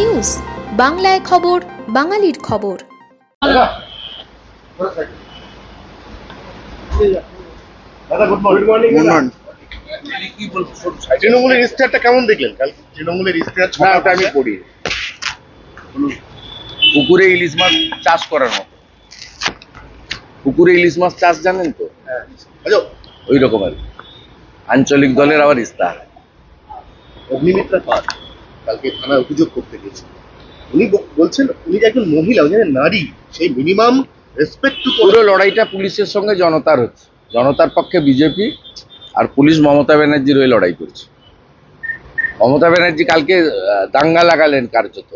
News বাংলায় খবর বাঙালির খবর। দাদা গুড মর্নিং গুড মর্নিং তৃণমূলের ইস্তারটা কেমন দেখলেন? কাল তৃণমূলের ওটা আমি করি পুকুরে ইলিশ মাছ চাষ করার মতো। পুকুরে ইলিশ মাছ চাষ জানেন তো? আচ্ছা ওই রকম আর আঞ্চলিক দলের আবার ইস্তাহার অগ্নিমিত্রা কালকে থানায় অভিযোগ করতে গেছে উনি বলছেন, উনি একজন মহিলা, উনি নারী, সেই মিনিমাম রেসপেক্ট পুরো লড়াইটা পুলিশের সঙ্গে জনতার হচ্ছে। জনতার পক্ষে বিজেপি আর পুলিশ মমতা ব্যানার্জির ওই লড়াই করছে। মমতা ব্যানার্জি কালকে দাঙ্গা লাগালেন কার্যত।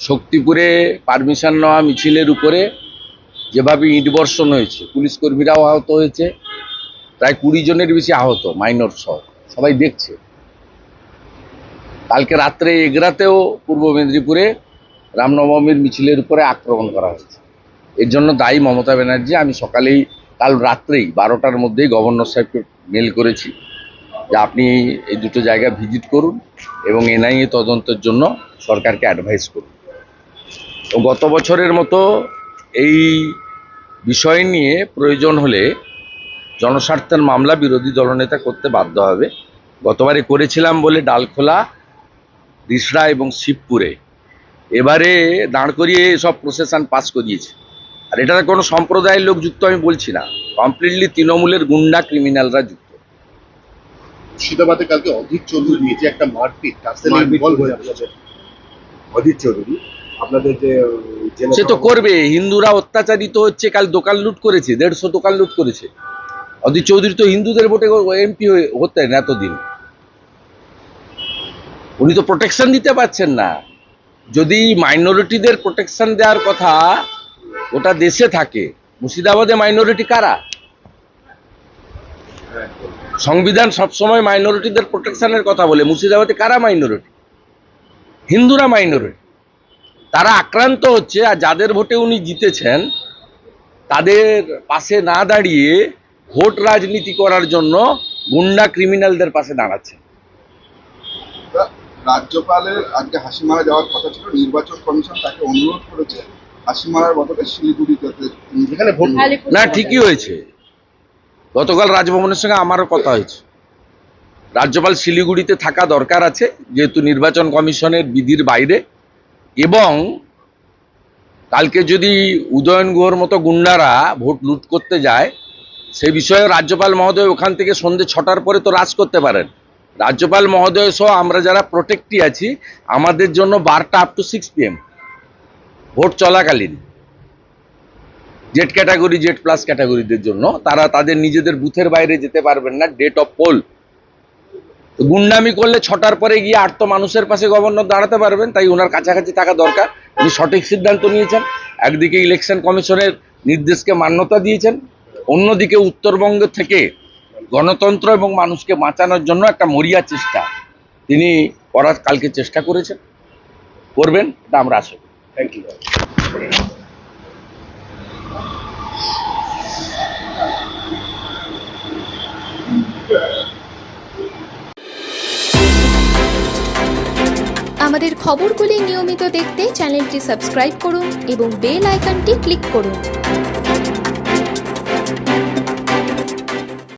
শক্তিপুরে পারমিশন নেওয়া মিছিলের উপরে যেভাবে ইট বর্ষণ হয়েছে, পুলিশ কর্মীরাও আহত হয়েছে। প্রায় কুড়ি জনের বেশি আহত, মাইনর সহ। সবাই দেখছে। কালকে রাত্রে এগরাতেও পূর্ব মেদিনীপুরে রামনবমীর মিছিলের উপরে আক্রমণ করা হয়েছে। এর জন্য দায়ী মমতা ব্যানার্জি, আমি সকালেই কাল রাত্রেই বারোটার মধ্যেই গভর্নর সাহেবকে মেল করেছি যে আপনি এই দুটো জায়গা ভিজিট করুন এবং এনআইএ তদন্তের জন্য সরকারকে অ্যাডভাইস করুন। গত বছরের মতো এই বিষয় নিয়ে প্রয়োজন হলে জনস্বার্থের মামলা বিরোধী দলনেতা করতে বাধ্য হবে। গতবারে করেছিলাম বলে ডালখোলা রিসড়া এবং শিবপুরে। এবারে দাঁড় করিয়ে সব প্রসেশন পাস করিয়েছে। আর এটাতে কোনো সম্প্রদায়ের লোক যুক্ত আমি বলছি না। কমপ্লিটলি তৃণমূলের গুন্ডা ক্রিমিনালরা যুক্ত। মুর্শিদাবাদে কালকে অধীর চৌধুরী যে একটা মারপিট অধীর চৌধুরী আপনাদের যে সে তো করবে। হিন্দুরা অত্যাচারিত হচ্ছে কাল দোকান লুট করেছে দেড়শো দোকান লুট করেছে। অধীর চৌধুরী তো হিন্দুদের ভোটে এমপি হতেন এতদিন। উনি তো প্রোটেকশন দিতে পারছেন না। যদি মাইনরিটিদের প্রোটেকশন দেওয়ার কথা ওটা দেশে থাকে, মুর্শিদাবাদে মাইনরিটি কারা? সংবিধান সবসময় মাইনরিটিদের প্রোটেকশনের কথা বলে, মুর্শিদাবাদে কারা মাইনরিটি হিন্দুরা মাইনরিটি তারা আক্রান্ত হচ্ছে আর যাদের ভোটে উনি জিতেছেন, তাদের পাশে না দাঁড়িয়ে ভোট রাজনীতি করার জন্য গুন্ডা ক্রিমিনালদের পাশে দাঁড়াচ্ছে। রাজ্যপালের আজকে হাসিমারা যাওয়ার কথা ছিল নির্বাচন কমিশন তাকে অনুরোধ করেছে হাসিমারার বদলে শিলিগুড়ি যেতে। যেখানে না ঠিকই হয়েছে। গতকাল রাজভবনের সঙ্গে আমারও কথা হয়েছে। রাজ্যপাল শিলিগুড়িতে থাকা দরকার আছে যেহেতু নির্বাচন কমিশনের বিধির বাইরে। এবং কালকে যদি উদয়ন গুহর মতো গুন্ডারা ভোট লুট করতে যায় সেই বিষয়ে রাজ্যপাল মহোদয় ওখান থেকে সন্ধে ছটার পরে তো রাজ করতে পারেন। রাজ্যপাল মহোদয় সহ আমরা যারা প্রোটেক্টি আছি, আমাদের জন্য বারটা up to six PM vote চলাকালীন। জেড ক্যাটাগরি জেড প্লাস ক্যাটাগরিদের জন্য। তারা তাদের নিজেদের বুথের বাইরে যেতে পারবেন না ডেট অফ পোল গুন্ডামি করলে ছটার পরে গিয়ে আট তো মানুষের পাশে গভর্নর দাঁড়াতে পারবেন, তাই ওনার কাছাকাছি থাকা দরকার। উনি সঠিক সিদ্ধান্ত নিয়েছেন। একদিকে ইলেকশন কমিশনের নির্দেশকে মান্যতা দিয়েছেন। অন্যদিকে উত্তরবঙ্গ থেকে গণতন্ত্র এবং মানুষকে বাঁচানোর জন্য একটা মরিয়া চেষ্টা। তিনি করার কালকে চেষ্টা করেছেন। করবেন এটা আমরা আশা করি। থ্যাংক ইউ আমাদের খবরগুলি নিয়মিত দেখতে চ্যানেলটি সাবস্ক্রাইব করুন এবং বেল আইকনটি ক্লিক করুন।